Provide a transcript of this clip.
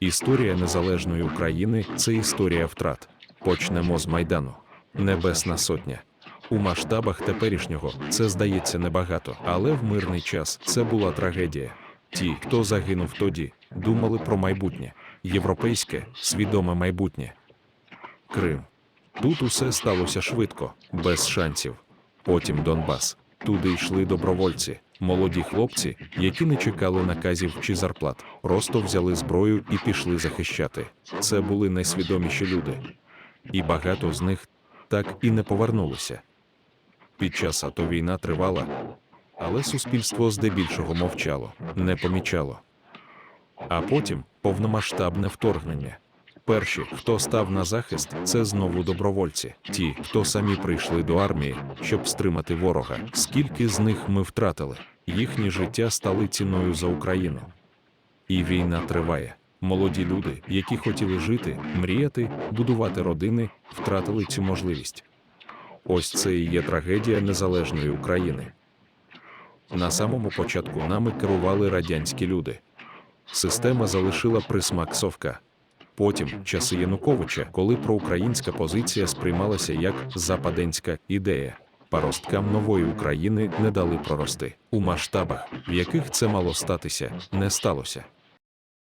Історія незалежної України це історія втрат. Почнемо з Майдану. Небесна сотня. У масштабах теперішнього це здається небагато, але в мирний час це була трагедія. Ті, хто загинув тоді, думали про майбутнє, європейське, свідоме майбутнє. Крим. Тут усе сталося швидко, без шансів. Потім Донбас. Туди йшли добровольці, молоді хлопці, які не чекали наказів чи зарплат, просто взяли зброю і пішли захищати. Це були найсвідоміші люди. І багато з них так і не повернулися. Під час АТО війна тривала, але суспільство здебільшого мовчало, не помічало. А потім повномасштабне вторгнення. Перші, хто став на захист, це знову добровольці, ті, хто самі прийшли до армії, щоб стримати ворога. Скільки з них ми втратили? Їхні життя стали ціною за Україну. І війна триває. Молоді люди, які хотіли жити, мріяти, будувати родини, втратили цю можливість. Ось це і є трагедія незалежної України. На самому початку нами керували радянські люди. Система залишила присмак совка. Потім часи Януковича, коли проукраїнська позиція сприймалася як западенська ідея. Паросткам нової України не дали прорости у масштабах, в яких це мало статися, не сталося.